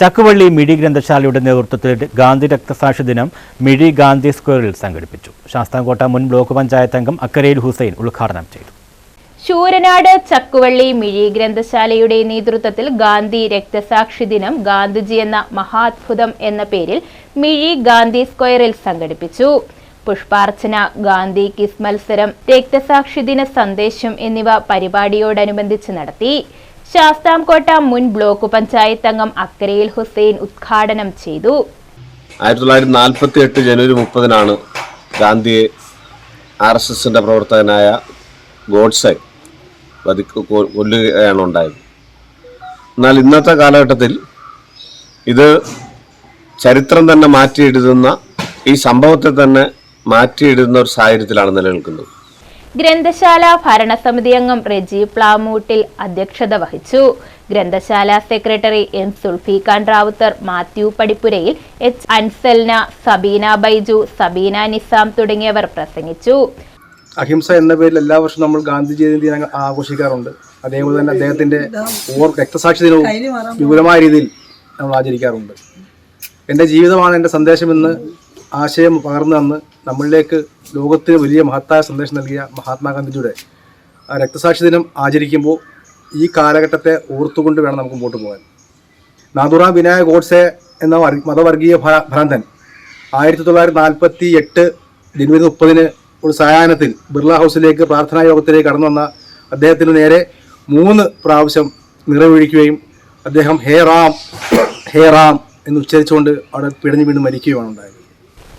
ചക്കുവള്ളി മിഴി ഗ്രന്ഥശാലയുടെ നേതൃത്വത്തിൽ ഗാന്ധി രക്തസാക്ഷി ദിനം മിഴി ഗാന്ധി സ്ക്വയറിൽ സംഘടിപ്പിച്ചു. ശാസ്താംകോട്ട മുൻ ബ്ലോക്ക് പഞ്ചായത്ത് അംഗം അക്കരയിൽ ഹുസൈൻ ഉദ്ഘാടനം ചെയ്തു. ശൂരനാട് ചക്കുവള്ളി മിഴി ഗ്രന്ഥശാലയുടെ നേതൃത്വത്തിൽ ഗാന്ധി രക്തസാക്ഷി ദിനം ഗാന്ധിജി എന്ന മഹാത്ഭുതം എന്ന പേരിൽ മിഴി ഗാന്ധി സ്ക്വയറിൽ സംഘടിപ്പിച്ചു. പുഷ്പാർച്ചന ഗാന്ധി കിസ് മത്സരം രക്തസാക്ഷി ദിന സന്ദേശം എന്നിവ പരിപാടിയോടനുബന്ധിച്ച് നടത്തി. ശാസ്താംകോട്ട മുൻ ബ്ലോക്ക് പഞ്ചായത്ത് അംഗം അക്കരയിൽ ഹുസൈൻ ഉദ്ഘാടനം ചെയ്തു. ആയിരത്തി തൊള്ളായിരത്തി നാൽപ്പത്തി എട്ട് ജനുവരി മുപ്പതിനാണ് ഗാന്ധിയെ ആർ എസ് എസിന്റെ പ്രവർത്തകനായ ഗോഡ്സെ കൊല്ലുകയാണ് ഉണ്ടായത്. എന്നാൽ ഇന്നത്തെ കാലഘട്ടത്തിൽ ഇത് ചരിത്രം തന്നെ മാറ്റിയെഴുതുന്ന ഈ സംഭവത്തെ തന്നെ മാറ്റിയിടുന്ന ഒരു സാഹചര്യത്തിലാണ് നിലനിൽക്കുന്നത്. ഗ്രന്ഥശാല ഭരണസമിതി അംഗം റെജി പ്ലാമൂട്ടിൽ അധ്യക്ഷത വഹിച്ചു. ഗ്രന്ഥശാല സെക്രട്ടറി എം സുൽഫിഖാൻ റാവുത്തർ മാത്യു പടിപ്പുരയിൽ എച്ച് അൻസൽന സബീന ബൈജു സബീന നിസാം തുടങ്ങിയവർ പ്രസംഗിച്ചു. അഹിംസ എന്ന പേരിൽ എല്ലാ വർഷവും നമ്മൾ ഗാന്ധി ജയന്തി ആഘോഷിക്കാറുണ്ട്. അതേപോലെ തന്നെ അദ്ദേഹത്തിന്റെ ഓർ രക്തസാക്ഷി ദിനവും വിപുലമായ രീതിയിൽ നമ്മൾ ആചരിക്കാറുണ്ട്. എന്റെ ജീവിതമാണ് എന്റെ സന്ദേശമെന്ന് ആശയം പകർന്നു തന്ന് നമ്മളിലേക്ക് ലോകത്തിന് വലിയ മഹത്തായ സന്ദേശം നൽകിയ മഹാത്മാഗാന്ധിജിയുടെ രക്തസാക്ഷി ദിനം ആചരിക്കുമ്പോൾ ഈ കാലഘട്ടത്തെ ഓർത്തുകൊണ്ട് വേണം നമുക്ക് മുമ്പോട്ട് പോകാൻ. നാദുറാം വിനായക് ഗോഡ്സെ എന്ന മതവർഗീയ ഭ്രാന്തൻ ആയിരത്തി തൊള്ളായിരത്തി നാൽപ്പത്തി എട്ട് ജനുവരി മുപ്പതിന് ഒരു സായാഹ്നത്തിൽ ബിർള ഹൗസിലേക്ക് പ്രാർത്ഥനാ യോഗത്തിലേക്ക് കടന്നു വന്ന അദ്ദേഹത്തിന് നേരെ മൂന്ന് പ്രാവശ്യം നിറവൊഴിക്കുകയും അദ്ദേഹം ഹേ റാം ഹേ റാം എന്ന് ഉച്ചരിച്ചുകൊണ്ട് അവിടെ പിടഞ്ഞു വീണ്ടും മരിക്കുകയുമാണ് ഉണ്ടായത്.